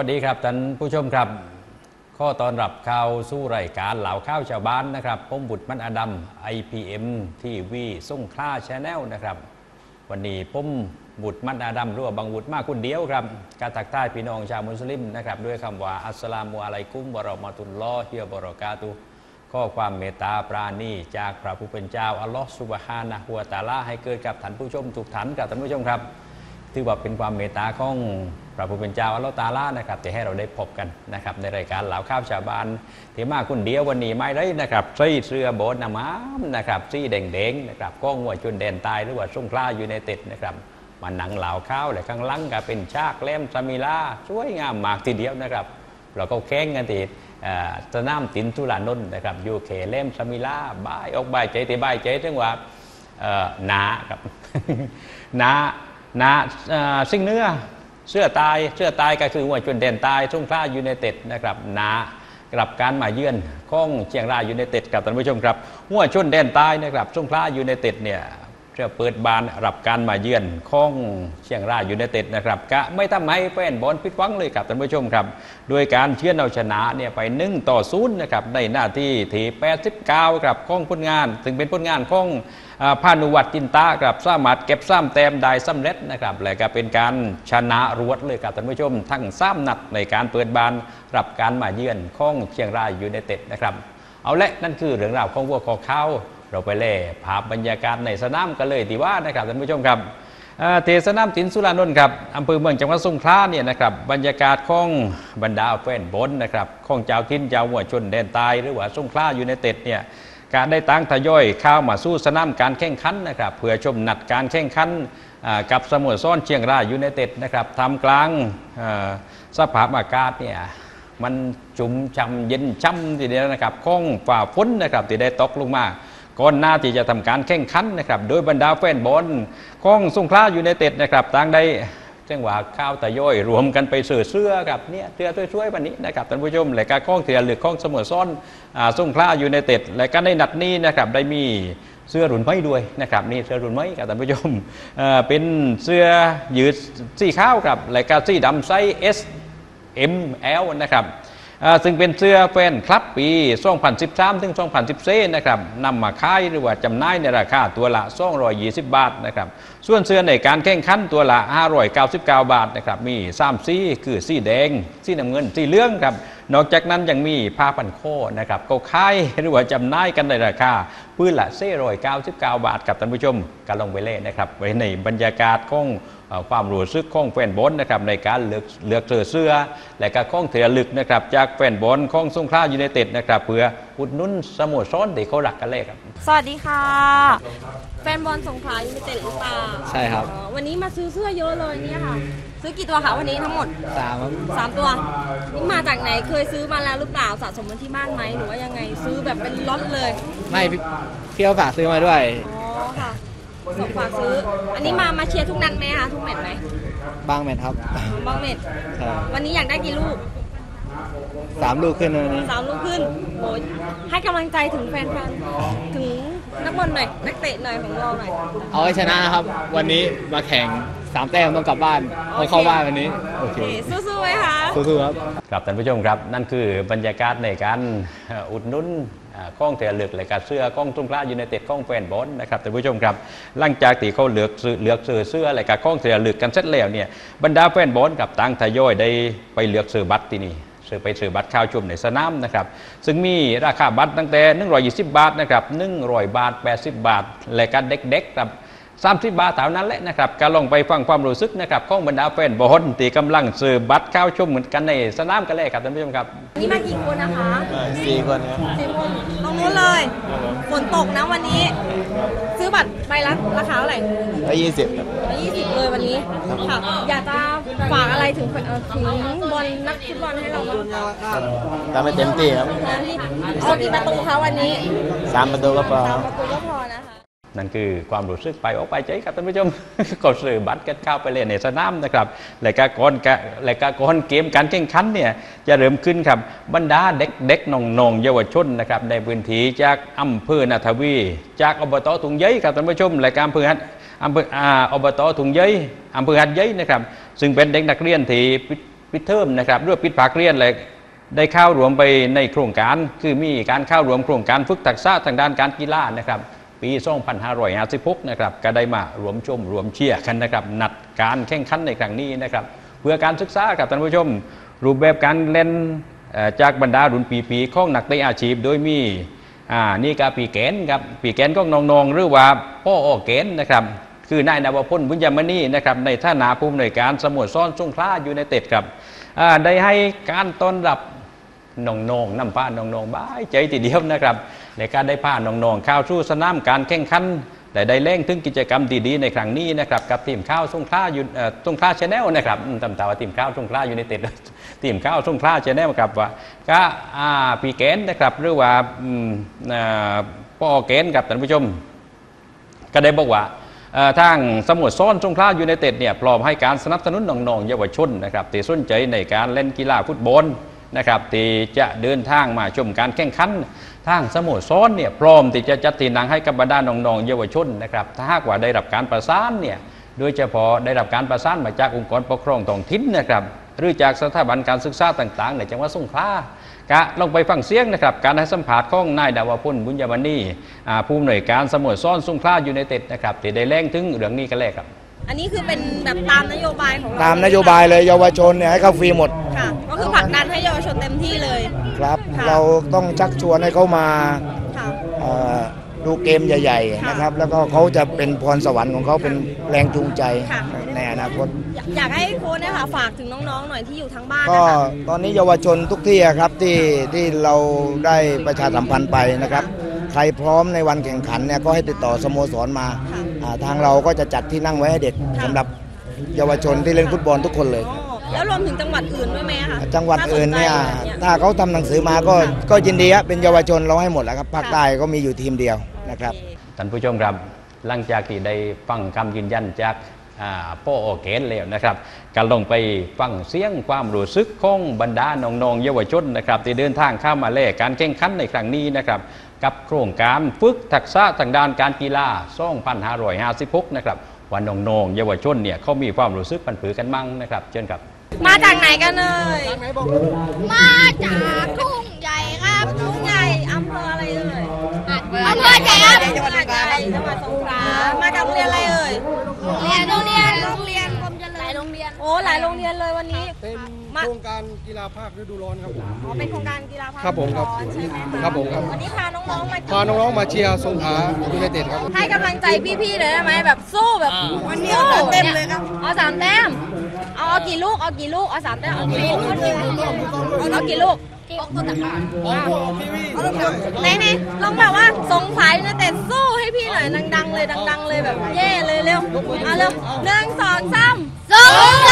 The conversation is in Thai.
วัสดีครับท่านผู้ชมครับ ข้อตอนรับข่าวสู้รายการเหล่าข้าวชาวบ้านนะครับผมบุตรมันอดัม IPM ทีวีส่งคล้าชแนลนะครับ วันนี้ผมบุตรมันอดัมรือว่าบังบุตรมากคนเดียวครับ การตักใต้พี่น้องชาวมุสลิมนะครับ ด้วยคำว่าอัสสลามุอะลัยกุมบราะมะตุลลอฮิวบราะกาตุข้อความเมตตาปราณีจากพระผู้เป็นเจ้าอัลลอฮฺสุบฮานะฮูวตะอาลาให้เกิดกับท่านผู้ชมทุกท่านกับท่านผู้ชมครับ ถือว่าเป็นความเมตตาของพระผู้เป็นเจ้าอัลลอฮฺตาลานะครับที่ให้เราได้พบกันนะครับในรายการเหล่าข้าวชาวบ้านที่มาคนเดียววันนี้ไม่ได้นะครับใส่เสื้อโบนน้ำม้านะครับสีแดงๆนะครับก้องหัวจุนแดนตายหรือว่าสงขลาอยู่ในต็ดนะครับมาหนังเหล่าข้าวและข้างหลังก็เป็นชากเล่มสมิลาสวยงามมากทีเดียวนะครับ เราก็แข่งกันที่เอ่อสนามตินทุลานนท์นะครับยูเขเล่มสมิลาบายออกบายใจตีบายใจถึงว่าเออหนาครับหนา นาสิ่งเนื้อเสื้อตายเสื้อตายก็คือหัวจุนเด่นตายทุ่งคล้ายูไนเต็ดนะครับหนากลับการมาเยือนของเชียงรายยูไนเต็ดกับท่านผู้ชมครับหัวชนเด่นตายนะครับทุ่งคล้ายูไนเต็ดเนี่ย เพื่อเปิดบานรับการมาเยือนของเชียงรายยูไนเต็ดนะครับกะไม่ทำให้แฟนบอลผิดหวังเลยครับท่านผู้ชมครับ โดยการเชื่อเอาชนะเนี่ยไปหนึ่งต่อศูนย์นะครับในหน้าที่ที89ครับของผลงาน ถึงเป็นผลงานของอ่าพานุวัตรจินตาครับสามารถเก็บซ้ำแต้มได้สำเร็จนะครับและก็เป็นการชนะรวดเลยครับท่านผู้ชม ทั้งซ้ำนัดในการเปิดบานรับการมาเยือนของเชียงรายยูไนเต็ดนะครับเอาละนั่นคือเรื่องราวของวัวคอเข้า เราไปเล่ภาพบรรยากาศในสนามกันเลยดีว่านะครับท่านผู้ชมครับเทสนามตินสุรานนท์ครับอำเภอเมืองจังหวัดสงขลาเนี่ยนะครับบรรยากาศของบรรดาแฟนบอลนะครับของเจ้าทิ้นเจ้าหัวชนแดนใตายหรือว่าสงขลาอยู่ในเต็ดเนี่ยการได้ตั้งทยอยเข้ามาสู้สนามการแข่งขันนะครับเพื่อชมนัดการแข่งขันกับสมุทรซ้อนเชียงรายยูไนเต็ดนะครับทำกลางสภาพอากาศเนี่ยมันจุ่มจำเย็นช่ำทีเดียวนะครับข้องฝ่าฝนนะครับที่ได้ตกลงมา ก่อนหน้าที่จะทำการแข่งขันนะครับโดยบรรดาแฟนบอลของสงขลาอยูไนเต็ดนะครับต่างได้จังหวะข้าวตะย้อยรวมกันไปเสือเสื้อครับเนี่ยเสื้อช่วยๆวันนี้นะครับท่านผู้ชมและการข้องเถื่อนหรือข้องเสมอซ้อนอ่าสงขลาอยูไนเต็ดและก็ในนัดนี้นะครับได้มีเสื้อรุ่นไม้ด้วยนะครับนี่เสื้อรุ่นไม้ครับท่านผู้ชมเเป็นเสื้อยืดสีขาวครับและก็สีดำไซส์ S ML นะครับ ซึ่งเป็นเสื้อแฟนคลับปี 2013 ถึง 2014 นะครับนำมาขายหรือว่าจำหน่ายในราคาตัวละ 220 บาทนะครับ ส่วนเสื้อในการแข่งขันตัวละ599 บาทนะครับมี3สีคือสีแดง สีน้ำเงิน สีเหลืองครับนอกจากนั้นยังมีผ้าพันโคอนะครับก็ขายหรือว่าจำหน่ายกันในราคาปืนละ499บาทกับท่านผู้ชมก็ลงไปเล่นนะครับไว้ในบรรยากาศของความรู้สึกของแฟนบอลนะครับในการเลือกเลือกเสื้อเสื้อ และก็ข้องเถือลึกนะครับจากแฟนบอลของสงขลายูไนเต็ดนะครับเพื่ออุดหนุนสโมสรที่เขารักกันเลยครับ สวัสดีค่ะ แฟนบอลสงขลายูไนเต็ดหรือเปล่าใช่ครับ อ๋อวันนี้มาซื้อเสื้อเยอะเลยเนี่ยค่ะ ซื้อกี่ตัวคะวันนี้ทั้งหมด สามครับสามตัว นี่มาจากไหนเคยซื้อมาแล้วหรือเปล่าสะสมมาที่บ้านไหมหรือว่ายังไงซื้อแบบเป็นล็อตเลย ไม่พี่พี่เอาฝากซื้อมาด้วย อ๋อค่ะส่งฝากซื้อ อันนี้มามาเชียร์ทุกนัดไหมคะทุกแมตช์ไหมบางแมตช์ครับอ๋อบางแมตช์ใช่วันนี้อยากได้กี่ลูกสามลูกขึ้นวันนี้ สามลูกขึ้นโอ้ยให้กำลังใจถึงแฟนๆถึง นักบอลหน่อย นักเตะหน่อยของเราหน่อย เอาให้ชนะนะครับ วันนี้มาแข่งสามแต้มต้องกลับบ้านต้องเข้าบ้านวันนี้โอเคโอเคสู้ๆไหมคะสู้ๆครับครับท่านผู้ชมครับ นั่นคือบรรยากาศในการเอ่ออุดหนุนอ่าข้องเถือลึกและการเสื้อข้องสงขลายูไนเต็ดข้องแฟนบอลนะครับท่านผู้ชมครับ หลังจากที่เขาเลือกซื้อเลือกซื้อเสื้อและการข้องเถือลึกกันเสร็จแล้วเนี่ยบรรดาแฟนบอลกับต่างทยอยได้ไปเลือกซื้อบัตรที่นี่ ซื้อไปซื้อบัตรข้าวชมในสนามนะครับ ซึ่งมีราคาบัตรตั้งแต่ 120 บาทนะครับ100 บาท 80 บาท และก็เด็กๆครับ 30บาทเท่านั้นแหละนะครับก็ลองไปฟังความรู้สึกนะครับของบรรดาแฟนบอลที่กำลังซื้อบัตรเข้าชมเหมือนกันในสนามกันเลยครับท่านผู้ชมครับนี่มากี่คนนะคะสี่คนครับสี่คนตรงนู้นเลยฝนตกนะวันนี้ ซื้อบัตรใบละราคาเท่าไหร่ร้อยยี่สิบยี่สิบเลยวันนี้ค่ะอยากจะฝากอะไรถึงเอ่อถึงบอลนักฟุตบอลให้เราบ้างทำให้เต็มที่ครับที่เอากี่ประตูคะวันนี้สามประตูก็พอ นั่นคือความรู้สึกไปออกไปใจครับท่านผู้ชมก็ซื้อบัตรกันเข้าไปเล่นในสนามนะครับและก็ก่อนกะและก็ก่อนเกมการแข่งขันเนี่ยจะเริ่มขึ้นครับบรรดาเด็กๆน้องๆเยาวชนนะครับในพื้นที่จากอำเภอนาทวี จากอบตถุงเย้ยครับท่านผู้ชมและการอำเภอฮัดอำเภออ่าอบตถุงเย้ยอำเภอหัดเย้ยนะครับ ซึ่งเป็นเด็กนักเรียนที่ปิดเทอมนะครับหรือว่าปิดภาคเรียนเลยได้เข้ารวมไปในโครงการ คือมีการเข้ารวมโครงการฝึกทักษะทางด้านการกีฬานะครับ ปี2556นะครับก็ได้มารวมชมรวมเชียร์กันนะครับนัดการแข่งขันในครั้งนี้นะครับเพื่อการศึกษาครับท่านผู้ชม รูปแบบการเล่นจากบรรดารุ่นปีปีของนักเตะอาชีพ โดยมีอ่านี่ก็ปีแกนครับปีแกนของน้องๆหรือว่าพ่อออกแกนนะครับคือนายนวพลบุญยมณีนะครับในท่านาภูมิหน่วยการสมุทรซ้อนสงขลาอยู่ในเต็ดครับได้ให้การต้อนรับน้องๆนำพาน้องๆบ้ายใจทีเดียวนะครับ ในการได้พาน้องๆข้าวสู่สนามการแข่งขันแต่ได้เล่งถึงกิจกรรมดีๆในครั้งนี้นะครับกับทีมข้าวสงขลาอยู่เอ่อสงขลาชาแนลนะครับอืมตำตาว่าทีมข้าวสงขลาอยู่ในเต็ดทีมข้าวสงขลาชาแนลครับว่าก็อ่าปีแกนนะครับหรือว่าอ่าพ่อแกนครับท่านผู้ชม ก็ได้บอกว่าทางสมุทรซ้อนสงขลายูไนเต็ดเนี่ยพร้อมให้การสนับสนุนน้องๆเยาวชนนะครับที่สนใจในการเล่นกีฬาฟุตบอล นะครับที่จะเดินทางมาชมการแข่งขันทางสมุทรซ้อนเนี่ยพร้อมที่จะจัดทีนังให้กับบรรดาน้องๆเยาวชนนะครับถ้าหากว่าได้รับการประสานเนี่ยโดยเฉพาะได้รับการประสานมาจากองค์กรปกครองท้องถิ่นนะครับหรือจากสถาบันการศึกษาต่างๆในจังหวัดสงขลากะลงไปฟังเสียงนะครับการให้สัมภาษณ์ของนายดาวพลบุญยมณีผู้อำนวยการสมุทรซ้อนสงขลายูไนเต็ดนะครับที่ได้แรงถึงเรื่องนี้กันแรกครับ อันนี้คือเป็นแบบตามนโยบายของเราตามนโยบายเลยเยาวชนเนี่ยให้เข้าฟรีหมดค่ะ ก็คือผลักดันให้เยาวชนเต็มที่เลย ครับ ค่ะ เราต้องชักชวนให้เขามาค่ะ เอ่อดูเกมใหญ่ค่ะๆนะครับ แล้วก็เขาจะเป็นพรสวรรค์ของเขาเป็นแรงจูงใจค่ะ ในอนาคต อยากอยากให้โค้ชเนี่ยค่ะฝากถึงน้องๆหน่อยที่อยู่ทั้งบ้านก็นะคะตอนนี้เยาวชนทุกที่อะครับที่ที่เราได้ประชาสัมพันธ์ไปนะครับใค รพร้อมในวันแข่งขันเนี่ยก็ให้ติดต่อสโมสรมาค่ะอ่าทางเราก็จะจัดที่นั่งไว้ให้เด็กค่ะสำหรับเยาวชนที่เล่นฟุตบอลทุกคนเลยอ๋อแล้วรวมถึงจังหวัดอื่นด้วยไหมคะจังหวัดอื่นเนี่ยถ้าสใจแบบถ้าเขาทำหนังสือมาก็ก็ยินดีครับเป็นเยาวชนเราให้หมดแล้วครับภาคใต้ก็มีอยู่ทีมเดียวนะครับโอเท่านผู้ชมครับหลังจากที่ได้ฟังคำยืนยันจากอ่าพ่อโอเกนแล้วนะครับก็ลงไปฟังเสียงความรู้สึกของบรรดาน้องๆเยาวชนนะครับที่เดินทางเข้ามาแลกการแข่งขันในครั้งนี้นะครับ กับโครงการฝึกทักษะทางด้านการกีฬา2556 นะครับว่าน้องๆเยาวชนเนี่ยเขามีความรู้สึกปันผือกันมั่งนะครับ เชิญครับ มาจากไหนกันเลย มาจากทุ่งใหญ่ครับ ทุ่งใหญ่อำเภออะไรเอ่ยอำเภอใหญ่ครับจังหวัดใหญ่จังหวัดสงขลามาจากโรงเรียนอะไรเอ่ยเรียนโรงเรียนโรงเรียน อ้หลายโรงเรียนเลยวันนี้เป็นมาโครงการกีฬาภาคฤดูร้อนครับผม อ๋อเป็นโครงการกีฬาภาคครับผมครับใช่ไหมะครับผมครับ วันนี้พาน้องๆมาพาน้องๆมาเชียร์สงขลายูไนเต็ดครับผมให้กำลังใจพี่ๆเลยได้ไหมแบบสู้แบบวันนี้เอาสามเต็มเลยครับเอาสามแต้มเอาเอากี่ลูกเอากี่ลูกเอาสามแต้มเอากี่ลูกเอากี่ลูกไหนไหนๆลองแบบว่าสงขลายูไนเต็ดสู้ให้พี่หน่อยดังๆเลยดัง ๆ เลยแบบเย่เลยเร็วเอาเร็วหนึ่งสองสามสงข